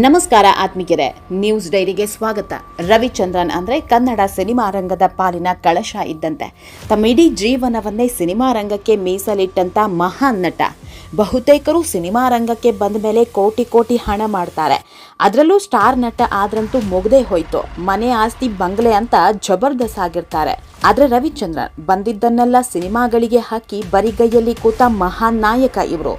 ನಮಸ್ಕಾರ ಆತ್ಮಿಕರೇ ನ್ಯೂಸ್ ಡೈರಿಗೆ ಸ್ವಾಗತ. ರವಿಚಂದ್ರನ್ ಅಂದ್ರೆ ಕನ್ನಡ ಸಿನಿಮಾ ರಂಗದ ಪಾಲಿನ ಕಳಶ ಇದ್ದಂತೆ. ತಮ್ಮ ಇಡೀ ಜೀವನವನ್ನೇ ಸಿನಿಮಾ ರಂಗಕ್ಕೆ ಮೀಸಲಿಟ್ಟಂತ ಮಹಾನ್ ನಟ. ಬಹುತೇಕರು ಸಿನಿಮಾ ರಂಗಕ್ಕೆ ಬಂದ ಮೇಲೆ ಕೋಟಿ ಕೋಟಿ ಹಣ ಮಾಡ್ತಾರೆ. ಅದರಲ್ಲೂ ಸ್ಟಾರ್ ನಟ ಆದ್ರಂತೂ ಮುಗ್ದೇ ಹೋಯ್ತು. ಮನೆ ಆಸ್ತಿ ಬಂಗ್ಲೆ ಅಂತ ಜಬರ್ದಸ್ತ್ ಆಗಿರ್ತಾರೆ. ಆದ್ರೆ ರವಿಚಂದ್ರನ್ ಬಂದಿದ್ದನ್ನೆಲ್ಲ ಸಿನಿಮಾಗಳಿಗೆ ಹಾಕಿ ಬರಿಗೈಯಲ್ಲಿ ಕೂತ ಮಹಾನ್ ನಾಯಕ ಇವರು.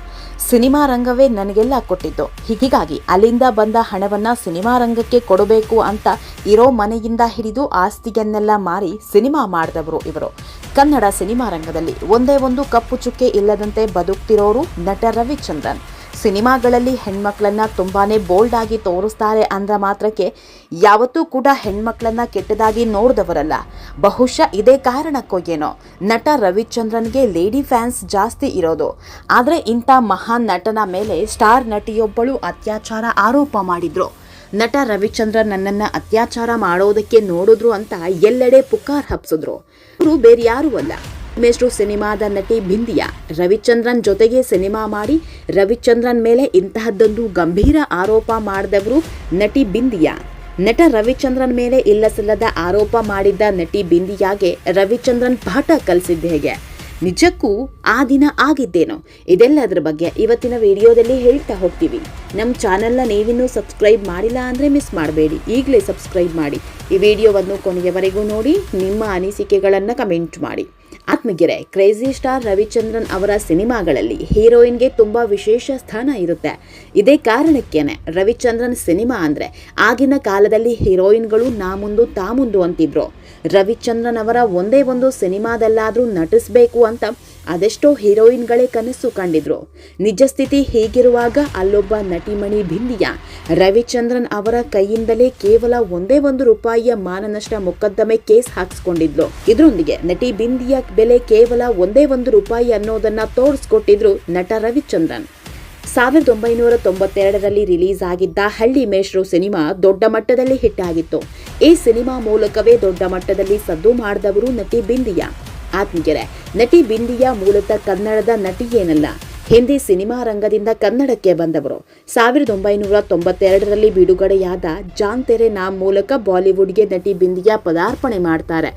ಸಿನಿಮಾ ರಂಗವೇ ನನಗೆಲ್ಲ ಕೊಟ್ಟಿದ್ದು. ಹೀಗಾಗಿ ಅಲ್ಲಿಂದ ಬಂದ ಹಣವನ್ನ ಸಿನಿಮಾ ರಂಗಕ್ಕೆ ಕೊಡಬೇಕು ಅಂತ ಇರೋ ಮನೆಯಿಂದ ಹಿಡಿದು ಆಸ್ತಿಯನ್ನೆಲ್ಲ ಮಾರಿ ಸಿನಿಮಾ ಮಾಡಿದವರು ಇವರು. ಕನ್ನಡ ಸಿನಿಮಾ ರಂಗದಲ್ಲಿ ಒಂದೇ ಒಂದು ಕಪ್ಪು ಚುಕ್ಕೆ ಇಲ್ಲದಂತೆ ಬದುಕ್ತಿರೋರು ನಟ ರವಿಚಂದ್ರನ್. ಸಿನಿಮಾಗಳಲ್ಲಿ ಹೆಣ್ಮಕ್ಳನ್ನ ತುಂಬಾನೇ ಬೋಲ್ಡ್ ಆಗಿ ತೋರಿಸ್ತಾರೆ ಅಂದ ಮಾತ್ರಕ್ಕೆ ಯಾವತ್ತೂ ಕೂಡ ಹೆಣ್ಮಕ್ಳನ್ನ ಕೆಟ್ಟದಾಗಿ ನೋಡಿದವರಲ್ಲ. ಬಹುಶಃ ಇದೇ ಕಾರಣಕ್ಕೋ ಏನೋ. ನಟ ರವಿಚಂದ್ರನ್ಗೆ ಲೇಡಿ ಫ್ಯಾನ್ಸ್ ಜಾಸ್ತಿ ಇರೋದು. ಆದರೆ ಇಂಥ ಮಹಾನ್ ನಟನ ಮೇಲೆ ಸ್ಟಾರ್ ನಟಿಯೊಬ್ಬಳು ಅತ್ಯಾಚಾರ ಆರೋಪ ಮಾಡಿದ್ರು. ನಟ ರವಿಚಂದ್ರನ್ ನನ್ನನ್ನ ಅತ್ಯಾಚಾರ ಮಾಡೋದಕ್ಕೆ ನೋಡಿದ್ರು ಅಂತ ಎಲ್ಲೆಡೆ ಪುಕಾರ್ ಹಬ್ಸಿದ್ರು ಇವರು ಬೇರೆ ಯಾರೂ ಅಲ್ಲ. ಮೇಷ್ಟ್ರು ಸಿನಿಮಾದ ನಟಿ ಬಿಂದಿಯಾ. ರವಿಚಂದ್ರನ್ ಜೊತೆಗೆ ಸಿನಿಮಾ ಮಾಡಿ ರವಿಚಂದ್ರನ್ ಮೇಲೆ ಇಂತಹದ್ದೊಂದು ಗಂಭೀರ ಆರೋಪ ಮಾಡಿದವರು ನಟಿ ಬಿಂದಿಯಾ. ನಟ ರವಿಚಂದ್ರನ್ ಮೇಲೆ ಇಲ್ಲಸಲ್ಲದ ಆರೋಪ ಮಾಡಿದ್ದ ನಟಿ ಬಿಂದಿಯಾಗೆ ರವಿಚಂದ್ರನ್ ಪಾಠ ಕಲಿಸಿದ್ದ ಹೇಗೆ? ನಿಜಕ್ಕೂ ಆ ದಿನ ಆಗಿದ್ದೇನೋ? ಇದೆಲ್ಲದರ ಬಗ್ಗೆ ಇವತ್ತಿನ ವಿಡಿಯೋದಲ್ಲಿ ಹೇಳ್ತಾ ಹೋಗ್ತೀವಿ. ನಮ್ಮ ಚಾನೆಲ್ನ ನೀವಿನ್ನೂ ಸಬ್ಸ್ಕ್ರೈಬ್ ಮಾಡಿಲ್ಲ ಅಂದರೆ ಮಿಸ್ ಮಾಡಬೇಡಿ. ಈಗಲೇ ಸಬ್ಸ್ಕ್ರೈಬ್ ಮಾಡಿ. ಈ ವಿಡಿಯೋವನ್ನು ಕೊನೆಯವರೆಗೂ ನೋಡಿ, ನಿಮ್ಮ ಅನಿಸಿಕೆಗಳನ್ನು ಕಮೆಂಟ್ ಮಾಡಿ. ಆತ್ಮಗೆರೆ, ಕ್ರೇಜಿ ಸ್ಟಾರ್ ರವಿಚಂದ್ರನ್ ಅವರ ಸಿನಿಮಾಗಳಲ್ಲಿ ಹೀರೋಯಿನ್ಗೆ ತುಂಬ ವಿಶೇಷ ಸ್ಥಾನ ಇರುತ್ತೆ. ಇದೇ ಕಾರಣಕ್ಕೇನೆ ರವಿಚಂದ್ರನ್ ಸಿನಿಮಾ ಅಂದರೆ ಆಗಿನ ಕಾಲದಲ್ಲಿ ಹೀರೋಯಿನ್ಗಳು ನಾ ಮುಂದು ತಾ ಮುಂದು ಅಂತಿದ್ರು. ರವಿಚಂದ್ರನ್ ಅವರ ಒಂದೇ ಒಂದು ಸಿನಿಮಾದಲ್ಲಾದರೂ ನಟಿಸ್ಬೇಕು ಅಂತ ಅದೆಷ್ಟೋ ಹೀರೋಯಿನ್ಗಳೇ ಕನಸು ಕಂಡಿದ್ರು. ನಿಜ ಸ್ಥಿತಿ ಹೀಗಿರುವಾಗ ಅಲ್ಲೊಬ್ಬ ನಟಿಮಣಿ ಬಿಂದಿಯ, ರವಿಚಂದ್ರನ್ ಅವರ ಕೈಯಿಂದಲೇ ಕೇವಲ ಒಂದೇ ಒಂದು ರೂಪಾಯಿಯ ಮಾನನಷ್ಟ ಮೊಕದ್ದಮೆ ಕೇಸ್ ಹಾಕಿಸ್ಕೊಂಡಿದ್ಲು. ಇದರೊಂದಿಗೆ ನಟಿ ಬಿಂದಿಯ ಬೆಲೆ ಕೇವಲ ಒಂದೇ ಒಂದು ರೂಪಾಯಿ ಅನ್ನೋದನ್ನ ತೋರಿಸ್ಕೊಟ್ಟಿದ್ರು ನಟ ರವಿಚಂದ್ರನ್. ಸಾವಿರದ ಒಂಬೈನೂರ ತೊಂಬತ್ತೆರಡರಲ್ಲಿ ರಿಲೀಸ್ ಆಗಿದ್ದ ಹಳ್ಳಿ ಮೇಷ್ರು ಸಿನಿಮಾ ದೊಡ್ಡ ಮಟ್ಟದಲ್ಲಿ ಹಿಟ್ ಆಗಿತ್ತು. ಈ ಸಿನಿಮಾ ಮೂಲಕವೇ ದೊಡ್ಡ ಮಟ್ಟದಲ್ಲಿ ಸದ್ದು ಮಾಡಿದವರು ನಟಿ ಬಿಂದಿಯಾ. ಆತ್ಮೀಯರೇ, ನಟಿ ಬಿಂದಿಯಾ ಮೂಲತಃ ಕನ್ನಡದ ನಟಿಯೇನಲ್ಲ. ಹಿಂದಿ ಸಿನಿಮಾ ರಂಗದಿಂದ ಕನ್ನಡಕ್ಕೆ ಬಂದವರು. ಸಾವಿರದ ಒಂಬೈನೂರ ತೊಂಬತ್ತೆರಡರಲ್ಲಿ ಬಿಡುಗಡೆಯಾದ ಜಾನ್ ತೆರೆ ನಾಮ್ ಮೂಲಕ ಬಾಲಿವುಡ್ಗೆ ನಟಿ ಬಿಂದಿಯಾ ಪದಾರ್ಪಣೆ ಮಾಡ್ತಾರೆ.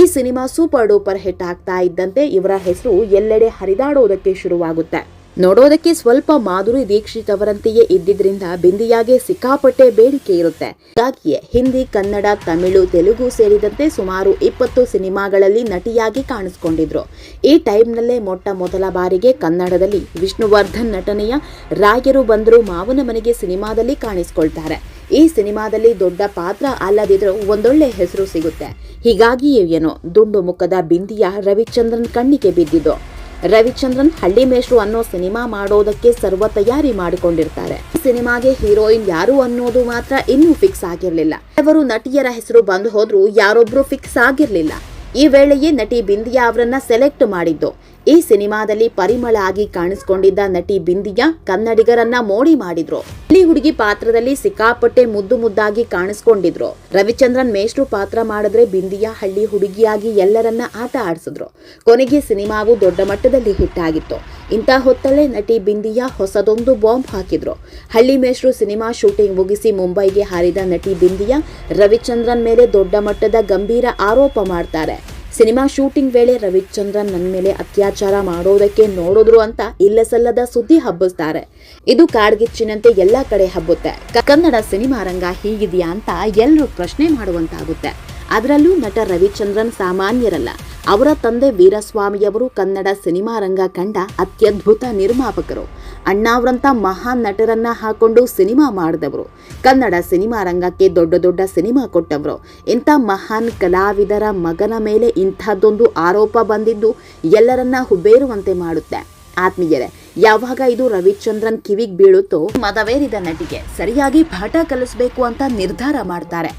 ಈ ಸಿನಿಮಾ ಸೂಪರ್ ಡೂಪರ್ ಹಿಟ್ ಆಗ್ತಾ ಇದ್ದಂತೆ ಇವರ ಹೆಸರು ಎಲ್ಲೆಡೆ ಹರಿದಾಡೋದಕ್ಕೆ ಶುರುವಾಗುತ್ತೆ. ನೋಡೋದಕ್ಕೆ ಸ್ವಲ್ಪ ಮಾಧುರಿ ದೀಕ್ಷಿತ್ ಅವರಂತೆಯೇ ಇದ್ದಿದ್ರಿಂದ ಬಿಂದಿಯಾಗೆ ಸಿಕ್ಕಾಪಟ್ಟೆ ಬೇಡಿಕೆ ಇರುತ್ತೆ. ಹಾಗೆಯೇ ಹಿಂದಿ, ಕನ್ನಡ, ತಮಿಳು, ತೆಲುಗು ಸೇರಿದಂತೆ ಸುಮಾರು ಇಪ್ಪತ್ತು ಸಿನಿಮಾಗಳಲ್ಲಿ ನಟಿಯಾಗಿ ಕಾಣಿಸ್ಕೊಂಡಿದ್ರು. ಈ ಟೈಮ್ನಲ್ಲೇ ಮೊಟ್ಟ ಮೊದಲ ಬಾರಿಗೆ ಕನ್ನಡದಲ್ಲಿ ವಿಷ್ಣುವರ್ಧನ್ ನಟನೆಯ ರಾಯರು ಬಂದರು ಮಾವನ ಮನೆಗೆ ಸಿನಿಮಾದಲ್ಲಿ ಕಾಣಿಸ್ಕೊಳ್ತಾರೆ. ಈ ಸಿನಿಮಾದಲ್ಲಿ ದೊಡ್ಡ ಪಾತ್ರ ಅಲ್ಲದಿದ್ರೂ ಒಂದೊಳ್ಳೆ ಹೆಸರು ಸಿಗುತ್ತೆ. ಹೀಗಾಗಿಯೇ ಏನೋ ದುಂಡು ಮುಖದ ಬಿಂದಿಯ ರವಿಚಂದ್ರನ್ ಕಣ್ಣಿಗೆ ಬಿದ್ದಿದ್ದು. ರವಿಚಂದ್ರನ್ ಹಳ್ಳಿ ಮೇಷ್ರು ಅನ್ನೋ ಸಿನಿಮಾ ಮಾಡೋದಕ್ಕೆ ಸರ್ವ ತಯಾರಿ ಮಾಡಿಕೊಂಡಿರ್ತಾರೆ. ಸಿನಿಮಾಗೆ ಹೀರೋಯಿನ್ ಯಾರು ಅನ್ನೋದು ಮಾತ್ರ ಇನ್ನೂ ಫಿಕ್ಸ್ ಆಗಿರ್ಲಿಲ್ಲ. ಅವರು ನಟಿಯರ ಹೆಸರು ಬಂದು ಹೋದ್ರು ಯಾರೊಬ್ರು ಫಿಕ್ಸ್ ಆಗಿರ್ಲಿಲ್ಲ. ಈ ವೇಳೆಯೇ ನಟಿ ಬಿಂದಿಯಾ ಅವರನ್ನ ಸೆಲೆಕ್ಟ್ ಮಾಡಿದ್ದು. ಈ ಸಿನಿಮಾದಲ್ಲಿ ಪರಿಮಳ ಆಗಿ ಕಾಣಿಸಿಕೊಂಡಿದ್ದ ನಟಿ ಬಿಂದಿಯಾ ಕನ್ನಡಿಗರನ್ನ ಮೋಡಿ ಮಾಡಿದ್ರು. ಹಳ್ಳಿ ಹುಡುಗಿ ಪಾತ್ರದಲ್ಲಿ ಸಿಕ್ಕಾಪಟ್ಟೆ ಮುದ್ದು ಮುದ್ದಾಗಿ ಕಾಣಿಸ್ಕೊಂಡಿದ್ರು. ರವಿಚಂದ್ರನ್ ಮೇಷ್ಟ್ರು ಪಾತ್ರ ಮಾಡಿದ್ರೆ ಬಿಂದಿಯಾ ಹಳ್ಳಿ ಹುಡುಗಿಯಾಗಿ ಎಲ್ಲರನ್ನ ಆಟ ಆಡಿಸಿದ್ರು. ಕೊನೆಗೆ ಸಿನಿಮಾವು ದೊಡ್ಡ ಮಟ್ಟದಲ್ಲಿ ಹಿಟ್ ಆಗಿತ್ತು. ಇಂಥ ಹೊತ್ತಲ್ಲೇ ನಟಿ ಬಿಂದಿಯಾ ಹೊಸದೊಂದು ಬಾಂಬ್ ಹಾಕಿದ್ರು. ಹಳ್ಳಿ ಮೇಷ್ಟ್ರು ಸಿನಿಮಾ ಶೂಟಿಂಗ್ ಮುಗಿಸಿ ಮುಂಬೈಗೆ ಹಾರಿದ ನಟಿ ಬಿಂದಿಯಾ ರವಿಚಂದ್ರನ್ ಮೇಲೆ ದೊಡ್ಡ ಮಟ್ಟದ ಗಂಭೀರ ಆರೋಪ ಮಾಡ್ತಾರೆ. ಸಿನಿಮಾ ಶೂಟಿಂಗ್ ವೇಳೆ ರವಿಚಂದ್ರನ್ ನನ್ನ ಮೇಲೆ ಅತ್ಯಾಚಾರ ಮಾಡೋದಕ್ಕೆ ನೋಡಿದ್ರು ಅಂತ ಇಲ್ಲಸಲ್ಲದ ಸುದ್ದಿ ಹಬ್ಬಿಸ್ತಾರೆ. ಇದು ಕಾಡ್ಗಿಚ್ಚಿನಂತೆ ಎಲ್ಲ ಕಡೆ ಹಬ್ಬುತ್ತೆ. ಕನ್ನಡ ಸಿನಿಮಾ ರಂಗ ಹೀಗಿದೆಯಾ ಅಂತ ಎಲ್ಲರೂ ಪ್ರಶ್ನೆ ಮಾಡುವಂತಾಗುತ್ತೆ. ಅದರಲ್ಲೂ ನಟ ರವಿಚಂದ್ರನ್ ಸಾಮಾನ್ಯರಲ್ಲ. ಅವರ ತಂದೆ ವೀರಸ್ವಾಮಿಯವರು ಕನ್ನಡ ಸಿನಿಮಾ ರಂಗ ಕಂಡ ಅತ್ಯದ್ಭುತ ನಿರ್ಮಾಪಕರು. ಅಣ್ಣಾವ್ರಂಥ ಮಹಾನ್ ನಟರನ್ನ ಹಾಕೊಂಡು ಸಿನಿಮಾ ಮಾಡಿದವರು. ಕನ್ನಡ ಸಿನಿಮಾ ರಂಗಕ್ಕೆ ದೊಡ್ಡ ದೊಡ್ಡ ಸಿನಿಮಾ ಕೊಟ್ಟವರು. ಇಂಥ ಮಹಾನ್ ಕಲಾವಿದರ ಮಗನ ಮೇಲೆ ಇಂಥದ್ದೊಂದು ಆರೋಪ ಬಂದಿದ್ದು ಎಲ್ಲರನ್ನ ಹುಬ್ಬೇರುವಂತೆ ಮಾಡುತ್ತೆ. ಆತ್ಮೀಯರೇ ಯಾವಾಗ ಇದು ರವಿಚಂದ್ರನ್ ಕಿವಿಗೆ ಬೀಳುತ್ತೋ ಮದವೇರಿದ ನಟಿಗೆ ಸರಿಯಾಗಿ ಪಾಠ ಕಲಿಸ್ಬೇಕು ಅಂತ ನಿರ್ಧಾರ ಮಾಡ್ತಾರೆ.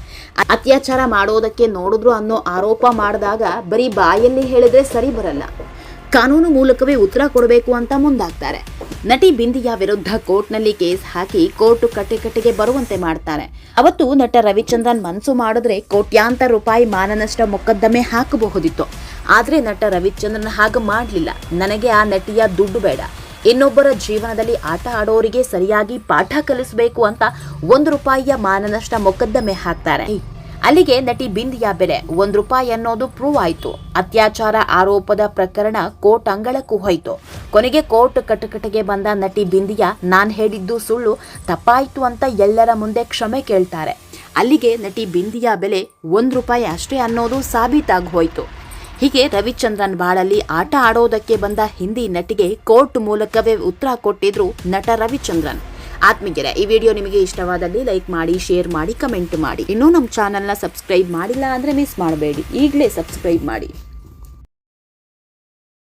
ಅತ್ಯಾಚಾರ ಮಾಡೋದಕ್ಕೆ ನೋಡಿದ್ರು ಅನ್ನೋ ಆರೋಪ ಮಾಡಿದಾಗ ಬರೀ ಬಾಯಲ್ಲಿ ಹೇಳಿದ್ರೆ ಸರಿ ಬರಲ್ಲ. ಕಾನೂನು ಮೂಲಕವೇ ಉತ್ತರ ಕೊಡಬೇಕು ಅಂತ ಮುಂದಾಗ್ತಾರೆ. ನಟಿ ಬಿಂದಿಯ ವಿರುದ್ಧ ಕೋರ್ಟ್ನಲ್ಲಿ ಕೇಸ್ ಹಾಕಿ ಕೋರ್ಟ್ ಕಟ್ಟೆಕಟ್ಟೆಗೆ ಬರುವಂತೆ ಮಾಡ್ತಾರೆ. ಅವತ್ತು ನಟ ರವಿಚಂದ್ರನ್ ಮನಸ್ಸು ಮಾಡಿದ್ರೆ ಕೋಟ್ಯಾಂತರ ರೂಪಾಯಿ ಮಾನನಷ್ಟ ಮೊಕದ್ದಮೆ ಹಾಕಬಹುದಿತ್ತು. ಆದರೆ ನಟ ರವಿಚಂದ್ರನ್ ಹಾಗೆ ಮಾಡಲಿಲ್ಲ. ನನಗೆ ಆ ನಟಿಯ ದುಡ್ಡು ಬೇಡ. ಇನ್ನೊಬ್ಬರ ಜೀವನದಲ್ಲಿ ಆಟ ಆಡೋರಿಗೆ ಸರಿಯಾಗಿ ಪಾಠ ಕಲಿಸಬೇಕು ಅಂತ ಒಂದು ರೂಪಾಯಿಯ ಮಾನನಷ್ಟ ಮೊಕದ್ದಮೆ ಹಾಕ್ತಾರೆ. ಅಲ್ಲಿಗೆ ನಟಿ ಬಿಂದಿಯಾ ಬೆಲೆ ಒಂದು ರೂಪಾಯಿ ಅನ್ನೋದು ಪ್ರೂವ್ ಆಯಿತು. ಅತ್ಯಾಚಾರ ಆರೋಪದ ಪ್ರಕರಣ ಕೋರ್ಟ್ ಅಂಗಳಕ್ಕೂ ಹೋಯಿತು. ಕೊನೆಗೆ ಕೋರ್ಟ್ ಕಟಕಟೆಗೆ ಬಂದ ನಟಿ ಬಿಂದಿಯಾ, ನಾನು ಹೇಳಿದ್ದು ಸುಳ್ಳು, ತಪ್ಪಾಯಿತು ಅಂತ ಎಲ್ಲರ ಮುಂದೆ ಕ್ಷಮೆ ಕೇಳ್ತಾರೆ. ಅಲ್ಲಿಗೆ ನಟಿ ಬಿಂದಿಯಾ ಬೆಲೆ ಒಂದು ರೂಪಾಯಿ ಅಷ್ಟೇ ಅನ್ನೋದು ಸಾಬೀತಾಗಿ ಹೋಯಿತು. ಹೀಗೆ ರವಿಚಂದ್ರನ್ ಬಾಳಲ್ಲಿ ಆಟ ಆಡೋದಕ್ಕೆ ಬಂದ ಹಿಂದಿ ನಟಿಗೆ ಕೋರ್ಟ್ ಮೂಲಕವೇ ಉತ್ತರ ಕೊಟ್ಟಿದ್ರು ನಟ ರವಿಚಂದ್ರನ್. ಆತ್ಮೀಯರೇ, ಈ ವಿಡಿಯೋ ನಿಮಗೆ ಇಷ್ಟವಾದಲ್ಲಿ ಲೈಕ್ ಮಾಡಿ, ಶೇರ್ ಮಾಡಿ, ಕಮೆಂಟ್ ಮಾಡಿ. ಇನ್ನೂ ನಮ್ಮ ಚಾನಲ್ನ ಸಬ್ಸ್ಕ್ರೈಬ್ ಮಾಡಿಲ್ಲ ಅಂದರೆ ಮಿಸ್ ಮಾಡಬೇಡಿ. ಈಗಲೇ ಸಬ್ಸ್ಕ್ರೈಬ್ ಮಾಡಿ.